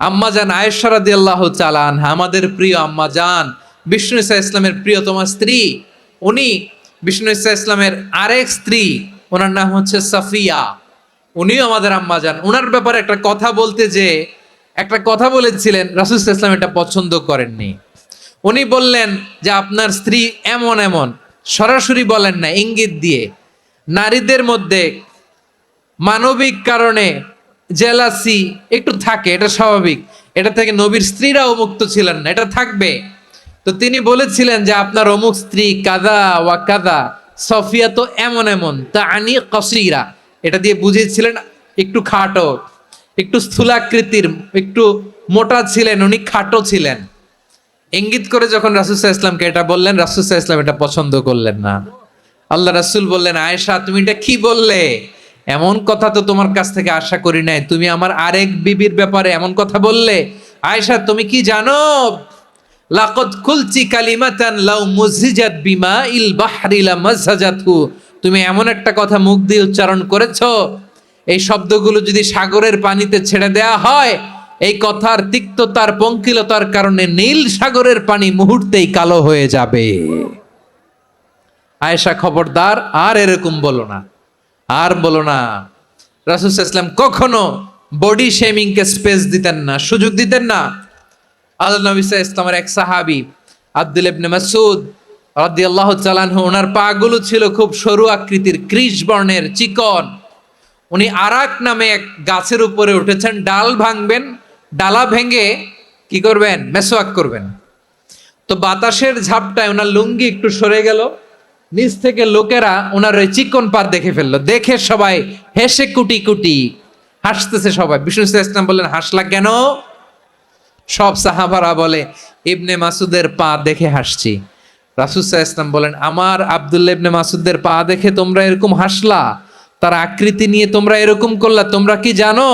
আম্মা জান আয়েশারাদি আল্লাহ চালান আমাদের প্রিয় আম্মা জান, বিষ্ণু ইসা ইসলামের প্রিয়তমা স্ত্রী। উনি বিষ্ণু ইসা ইসলামের আরেক স্ত্রী, ওনার নাম হচ্ছে সাফিয়া। উনিও আমাদের আম্মা যান ওনার ব্যাপারে একটা কথা বলতে যে, একটা কথা বলেছিলেন, রাসুল ইসলাম এটা পছন্দ করেননি। উনি বললেন যে, আপনার স্ত্রী এমন এমন, সরাসরি বলেন না, ইঙ্গিত দিয়ে। নারীদের মধ্যে মানবিক কারণে জেলাসি, একটু থাকে, এটা স্বাভাবিক। এটা থেকে নবীর স্ত্রীরাও মুক্ত ছিলেন না, এটা থাকবে। তো তিনি বলেছিলেন যে, আপনার অমুক স্ত্রী কাদা ওয়া কাদা, সফিয়া তো এমন এমন তা আনি কসিরা। এটা দিয়ে বুঝিয়েছিলেন, একটু খাটো, একটু স্থূলাকৃতির, একটু মোটা ছিলেন, উনি খাটো ছিলেন। ইঙ্গিত করে যখন রাসুসাহ ইসলামকে এটা বললেন রাসুসাহ ইসলাম এটা পছন্দ করলেন না। আল্লাহ রাসুল বললেন, আয়েশা, তুমি এটা কি বললে? এমন কথা তো তোমার কাছ থেকে আশা করি নাই। তুমি আমার আরেক বিবির ব্যাপারে এমন কথা বললে। আয়েশা, তুমি কি জানো? লাকদ কুলচি কালিমাতান লাউ মুজিজাত বিমা ইল বাহরি লা তুমি এমন একটা কথা মুখ দিয়ে উচ্চারণ করেছ। এই শব্দগুলো যদি সাগরের পানিতে ছেড়ে দেয়া হয়, এই কথার তিক্ততার পঙ্কিলতার কারণে নীল সাগরের পানি মুহূর্তেই কালো হয়ে যাবে। আয়েশা খবরদার, আর এরকম বলো না। আর বলো না। রাসুল ইসলাম কখনো বডি শেমিংকে স্পেস দিতেন না, সুযোগ দিতেন না। আল্লাহ নবী ইসলামের এক সাহাবি, আব্দুল ইবনে মাসুদ রাদিয়াল্লাহু চালানহু ওনার পাগুলো ছিল খুব সরু আকৃতির, ক্রিশ বর্ণের, চিকন। উনি আরাক নামে এক গাছের উপরে উঠেছেন, ডাল ভাঙবেন, ডালা ভেঙে কি করবেন? মেসোয়াক করবেন। তো বাতাসের ঝাপটায় ওনার লুঙ্গি একটু সরে গেল নিচ থেকে লোকেরা ওনার ওই চিকন পাত দেখে ফেলল। দেখে সবাই হেসে কুটি কুটি হাসতেছে সবাই। বিষ্ণু ইসলাম বললেন, হাসলা কেন? সব সাহাবারা বলে, ইবনে মাসুদের পা দেখে হাসছি। রাসুসাহ ইসলাম বলেন, আমার আবদুল্লা ইবনে মাসুদের পা দেখে তোমরা এরকম হাসলা? তার আকৃতি নিয়ে তোমরা এরকম করলা? তোমরা কি জানো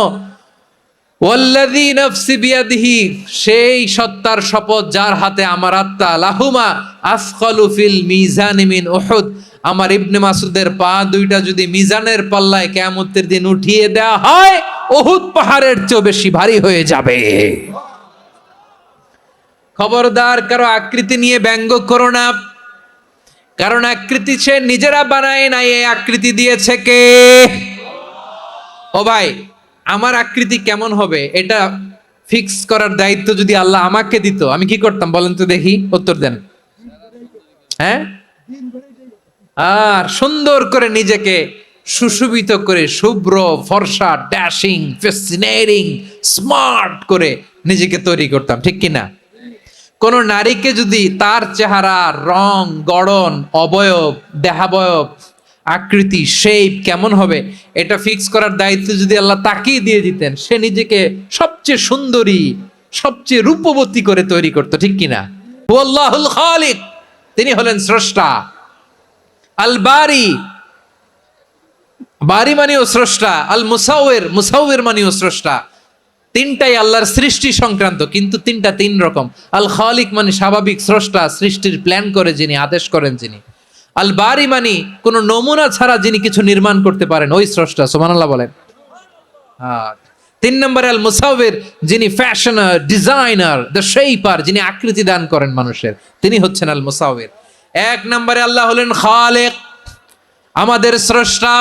ওয়াল্লাযী নাফসি বিয়াদিহি, সেই সত্তার শপথ যার হাতে আমার আত্মা, লাহুমা আসকালু ফিল মিজানি মিন উহুদ। আমার ইবনে মাসুদের পা দুইটা যদি মিজানের পাল্লায় কিয়ামতের দিন উঠিয়ে দেওয়া হয়, উহুদ পাহাড়ের চেয়ে বেশি ভারী হয়ে যাবে। খবরদার, কারও আকৃতি নিয়ে ব্যঙ্গ করো না। কারণ আকৃতি সে নিজেরা বানায় নাই, এই আকৃতি দিয়েছে কে? ও ভাই আমার আকৃতি কেমন হবে এটা ফিক্স করার দায়িত্ব যদি আল্লাহ আমাকে দিত, আমি কি করতাম বলেন তো দেখি, উত্তর দেন। হ্যাঁ? আর সুন্দর করে নিজেকে সুশোভিত করে, শুভ্র, ফর্সা, ড্যাশিং ফেসিনেটিং স্মার্ট করে নিজেকে তৈরি করতাম, ঠিক কি না? কোন নারীকে যদি তার চেহারা, রং, গড়ন, অবয়ব, দেহাবয়ব আকৃতি শেপ কেমন হবে, এটা ফিক্স করার দায়িত্ব যদি আল্লাহ তাকেই দিয়ে দিতেন, সে নিজেকে সবচেয়ে সুন্দরী, সবচেয়ে রূপবতী করে তৈরি করতো, ঠিক কিনা? খালিক, তিনি হলেন স্রষ্টা। আল বারি বারি মানেও স্রষ্টা, আল মুসাউয়ের মুসাউয়ের মানেও স্রষ্টা। তিনটাই আল্লাহর সৃষ্টি সংক্রান্ত, কিন্তু তিনটা তিন রকম। আল খালিক মানে স্বাভাবিক স্রষ্টা, সৃষ্টির প্ল্যান করে যিনি, আদেশ করেন যিনি। আল বারি মানি কোন নমুনা ছাড়া যিনি কিছু নির্মাণ করতে পারেন। ওই স্রষ্টা সোমানাল্লাহ বলেন। আর তিন নম্বরে আল মুসাউবের যিনি ফ্যাশনার, ডিজাইনার, দ্য শেপার যিনি আকৃতি দান করেন মানুষের, তিনি হচ্ছেন আল মুসাউবের এক নম্বরে আল্লাহ হলেন খালেক। আমাদের স্রষ্টা,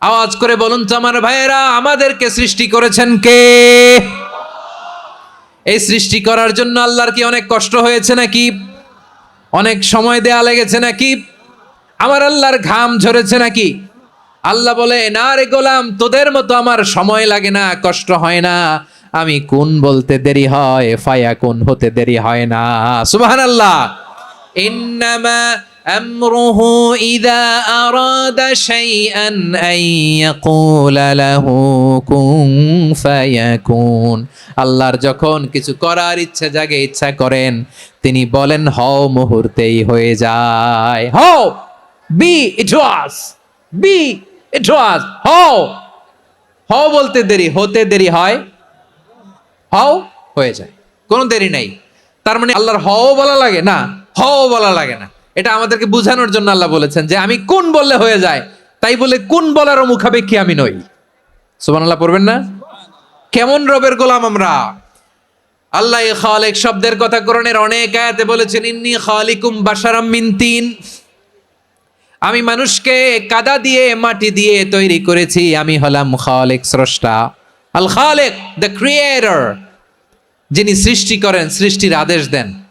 আওয়াজ করে বলুন তো আমার ভাইয়েরা, আমাদেরকে সৃষ্টি করেছেন কে? এই সৃষ্টি করার জন্য আল্লাহর কি অনেক কষ্ট হয়েছে নাকি? অনেক সময় দেয়া লেগেছে নাকি? আমার আল্লাহর ঘাম ঝরেছে নাকি? আল্লাহ বলে, না রে গোলাম, তোদের মতো আমার সময় লাগে না, কষ্ট হয় না। আমি কোন বলতে দেরি হয়, ফায়া কোন হতে দেরি হয় না। সুবাহ আল্লাহ ইন্নামা أمره إذا أراد شيئا أن يقول له كن فيكون আল্লাহর যখন কিছু করার ইচ্ছা জাগে ইচ্ছা করেন তিনি বলেন হও মুহূর্তেই হয়ে যায় হও বি ইট ওয়াজ বি ইট ওয়াজ হও হও বলতে দেরি হতে দেরি হয় হও হয়ে যায় কোনো দেরি নাই তার মানে আল্লাহর হও বলা লাগে না হও বলা লাগে না এটা আমাদেরকে বোঝানোর জন্য আল্লাহ বলেছেন যে আমি কোন বললে হয়ে যায়? তাই বলে কোন বলারও মুখাপেক্ষী আমি নই। সুবান আল্লাহ পড়বেন না? কেমন রবের গোলাম আমরা? আল্লাহ খালেক শব্দের কথা কোরআনের অনেক আয়াতে বলেছেন, ইন্নি খালিকুম বাশারাম মিন তিন। আমি মানুষকে কাদা দিয়ে, মাটি দিয়ে তৈরি করেছি। আমি হলাম খালেক স্রষ্টা। আল খালেক দ্য ক্রিয়েটর যিনি সৃষ্টি করেন, সৃষ্টির আদেশ দেন।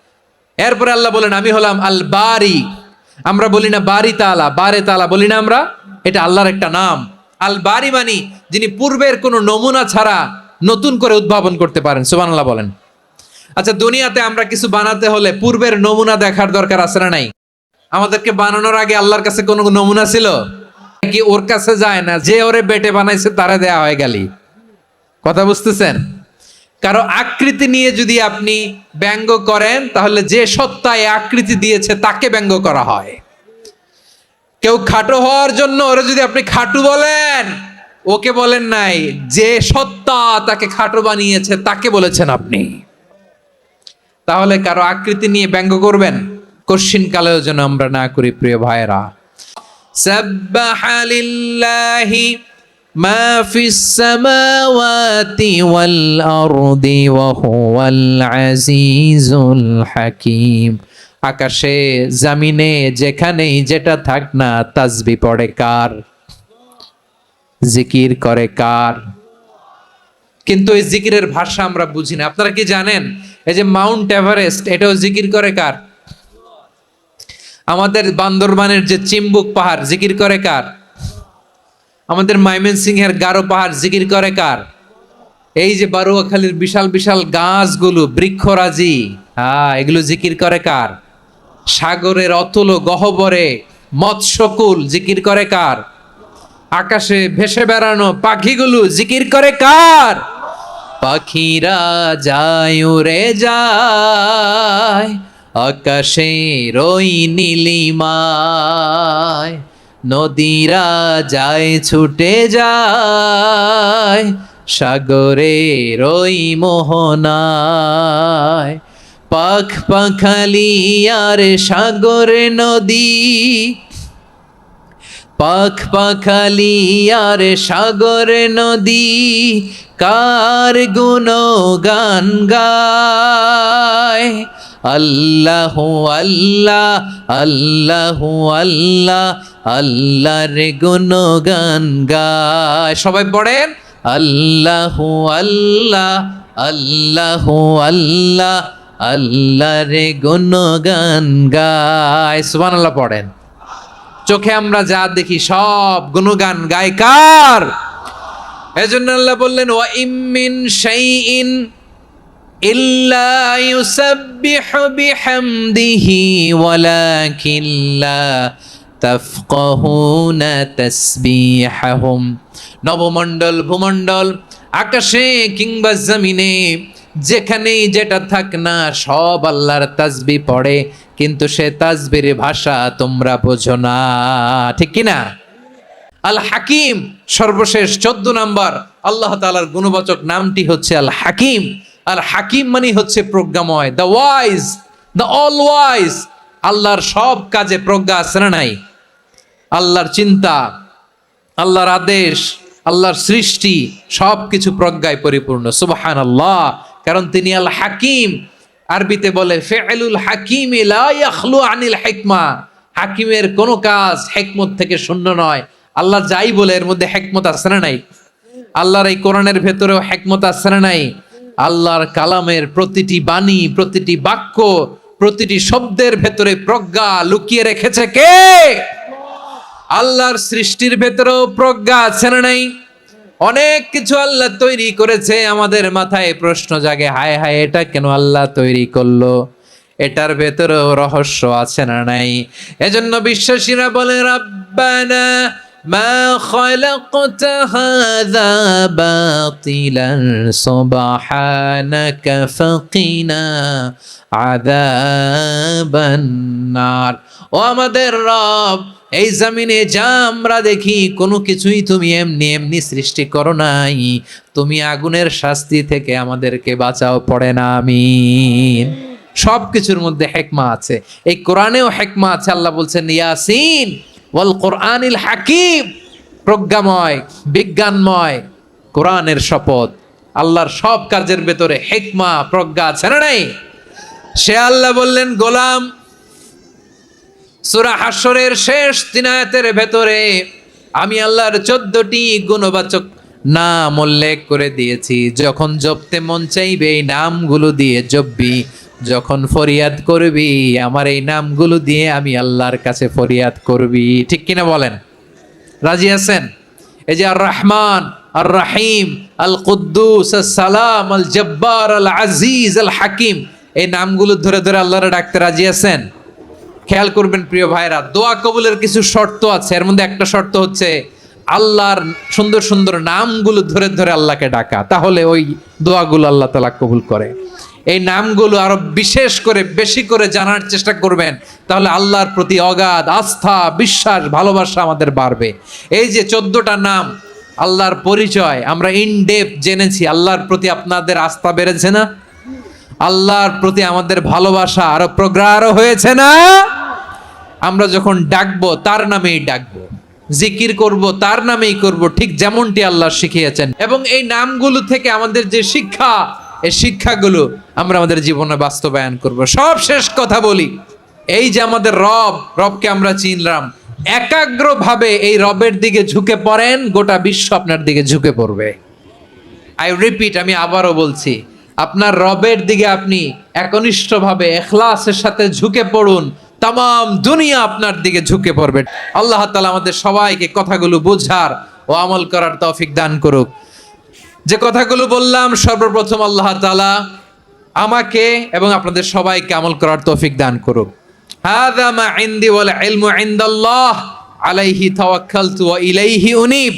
এরপরে আল্লাহ বলেন, আমি হলাম আল বারি আমরা বলি না বারি তালা, বারে তালা বলি না আমরা, এটা আল্লাহর একটা নাম। আল বারি মানি, যিনি পূর্বের কোনো নমুনা ছাড়া নতুন করে উদ্ভাবন করতে পারেন, সুবহানাল্লাহ বলেন। আচ্ছা দুনিয়াতে আমরা কিছু বানাতে হলে পূর্বের নমুনা দেখার দরকার আছে না নাই? আমাদেরকে বানানোর আগে আল্লাহর কাছে কোনো নমুনা ছিল? কি ওর কাছে যায় না, যে ওরে বেটে বানাইছে তারা দেয়া হয়ে গেলি। কথা বুঝতেছেন? কারও আকৃতি নিয়ে যদি আপনি ব্যঙ্গ করেন, তাহলে যে সত্তায় আকৃতি দিয়েছে, তাকে ব্যঙ্গ করা হয়। কেউ খাটো হওয়ার জন্য ওরা যদি আপনি খাটু বলেন, ওকে বলেন নাই, যে সত্তা তাকে খাটো বানিয়েছে, তাকে বলেছেন আপনি। তাহলে কারও আকৃতি নিয়ে ব্যঙ্গ করবেন কশিন কালেও যেন আমরা না করি, প্রিয় ভাইরা সাব্বাহ লিল্লাহি ما في السماوات والأرض وهو العزيز الحكيم আকাশে জামিনে যেখানেই যেটা থাক না তাজবি পড়ে কার জিকির করে কার কিন্তু এই জিকিরের ভাষা আমরা বুঝি না আপনারা কি জানেন এই যে মাউন্ট এভারেস্ট এটাও জিকির করে কার আমাদের বান্দরবানের যে চিম্বুক পাহাড় জিকির করে কার আমাদের মাইমেন সিংহের গারো পাহাড় জিকির করে কার? এই যে বারুয়াখালীর বিশাল বিশাল গাছগুলো, বৃক্ষরাজি হ্যাঁ এগুলো জিকির করে কার? সাগরের অতুল গহবরে মৎস্যকুল জিকির করে কার? আকাশে ভেসে বেড়ানো পাখিগুলো জিকির করে কার? পাখিরা যায়, উড়ে যায় আকাশে রই নীলিমায়। নদীরা যায়, ছুটে যায় সাগরে রই মোহনায়। পাখ পাখালি আর সাগরে নদী, পাখ পাখালি আর সাগর নদী, কার গুণ গান গায়। আল্লাহ আল্লাহ আল্লাহ আল্লাহ, আল্লাহর গুণ গান গায়। সবাই পড়েন, আল্লাহ আল্লাহ আল্লাহ আল্লাহ, আল্লাহর গুণ গান গায়। সুবহানাল্লাহ পড়েন। চোখে আমরা যা দেখি সব গুণগান গায়কার। এজন্য আল্লাহ বললেন, ওয়া ইমিন শাইইন ইল্লা ইউসাব্বিহু বিহামদিহি ওয়ালাকিন লা তাফকাহুনা তাসবিহাহুম। নবমণ্ডল, ভূমণ্ডল, আকাশে কিংবা জমিনে, যেখানেই যেটা থাক না, সব আল্লাহর তাসবি পড়ে, কিন্তু সে তাসবির ভাষা তোমরা বোঝো না। ঠিক কি না? আল হাকিম, সর্বশেষ চোদ্দ নাম্বার, আল্লাহ তালার গুণবাচক নামটি হচ্ছে আল হাকিম। আল হাকিম মানে হচ্ছে প্রজ্ঞাময় the wise the all wise আল্লাহর সব কাজে প্রজ্ঞা আছে না নাই? আল্লাহর চিন্তা, আল্লাহর আদেশ, আল্লাহর সৃষ্টি সব কিছু প্রজ্ঞায় পরিপূর্ণ। সুবাহান আল্লাহ কারণ তিনি আল হাকিম আরবিতে বলে, ফেলুল হাকিম ইয়াখলু আনিল হেকমা। হাকিমের কোনো কাজ হেকমত থেকে শূন্য নয়। আল্লাহ যাই বলে, এর মধ্যে হেকমত আছে না নাই? আল্লাহর এই কোরআনের ভেতরেও হেকমত আছে না নাই? আল্লাহর কালামের প্রতিটি বাণী, প্রতিটি বাক্য, প্রতিটি শব্দের ভেতরে প্রজ্ঞা লুকিয়ে রেখেছে কে? আল্লাহর সৃষ্টির ভেতরেও প্রজ্ঞা আছে না নাই? অনেক কিছু আল্লাহ তৈরি করেছে, আমাদের মাথায় প্রশ্ন জাগে, হায় হায়, এটা কেন আল্লাহ তৈরি করল? এটার ভেতরেও রহস্য আছে না নাই? এজন্য বিশ্বাসীরা বলে, রাব্বানা মা خلقت هذا باطلا سبحانك فقنا عذاب النار ও আমাদের রব এই জমিনে যা আমরা দেখি কোনো কিছুই তুমি এমনি এমনি সৃষ্টি করো নাই তুমি আগুনের শাস্তি থেকে আমাদেরকে বাঁচাও পড়ে না আমিন সব কিছুর মধ্যে হেকমা আছে এই কোরআনেও হেকমা আছে আল্লাহ বলছেন ইয়াসিন ওয়াল কোরআনিল হাকিম, প্রজ্ঞাময়, বিজ্ঞানময়, কোরআনের শপথ। আল্লাহর সব কাজের ভেতরে হেকমা, প্রজ্ঞা আছে না নাই? সে আল্লাহ বললেন, গোলাম, সুরা হাসরের শেষ তিনায়াতের ভেতরে আমি আল্লাহর চোদ্দটি গুণবাচক নাম উল্লেখ করে দিয়েছি। যখন জপতে মন চাইবে, এই নামগুলো দিয়ে জপবি। যখন ফরিয়াদ করবি, আমার এই নামগুলো দিয়ে আমি আল্লাহর কাছে ফরিয়াদ করবি। ঠিক কিনা বলেন? রাজি আছেন? এই যে আর রহমান আর রাহিম আল কুদ্দুস আল সালাম আল জব্বার আল আজিজ আল হাকিম এই নামগুলো ধরে ধরে আল্লাহরে ডাকতে রাজি আছেন? খেয়াল করবেন প্রিয় ভাইরা, দোয়া কবুলের কিছু শর্ত আছে। এর মধ্যে একটা শর্ত হচ্ছে, আল্লাহর সুন্দর সুন্দর নামগুলো ধরে ধরে আল্লাহকে ডাকা। তাহলে ওই দোয়াগুলো আল্লাহ তালা কবুল করে। এই নামগুলো আরও বিশেষ করে, বেশি করে জানার চেষ্টা করবেন, তাহলে আল্লাহর প্রতি অগাধ আস্থা, বিশ্বাস, ভালোবাসা আমাদের বাড়বে। এই যে চোদ্দটা নাম, আল্লাহর পরিচয়, আমরা ইনডেপ জেনেছি, আল্লাহর প্রতি আপনাদের আস্থা বেড়েছে না? আল্লাহর প্রতি আমাদের ভালোবাসা আরও প্রগাঢ় হয়েছে না? আমরা যখন ডাকবো, তার নামেই ডাকবো। জিকির করব, তার নামেই করব, ঠিক যেমনটি আল্লাহ শিখিয়েছেন। এবং এই নামগুলো থেকে আমাদের যে শিক্ষা এই শিক্ষাগুলো আমরা আমাদের জীবনে বাস্তবায়ন করব। সব শেষ কথা বলি। এই যে আমাদের রব, রবকে আমরা চিনলাম। একাগ্রভাবে এই রবের দিকে ঝুঁকে পড়েন, গোটা বিশ্ব আপনার দিকে ঝুঁকে পড়বে। আই রিপিট আমি আবারও বলছি, আপনার রবের দিকে আপনি একনিষ্ঠভাবে, এখলাসের সাথে ঝুঁকে পড়ুন তাম দুনিয়া আপনার দিকে ঝুঁকে পড়বে। আল্লাহ তালা আমাদের সবাইকে কথাগুলো বোঝার ও আমল করার তৌফিক দান করুক। যে কথাগুলো বললাম, সর্বপ্রথম আল্লাহ তালা আমাকে এবং আপনাদের সবাইকে আমল করার তৌফিক দান করুক। হাদা মা ইনদি ওয়াল ইলমু ইনদাল্লাহ আলাইহি তাওয়াক্কালতু ওয়া ইলাইহি উনীব।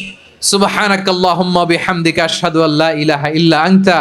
সুবহানাকাল্লাহুম্মা বিহামদিকা আশহাদু আল্লা ইলাহা ইল্লা আনতা।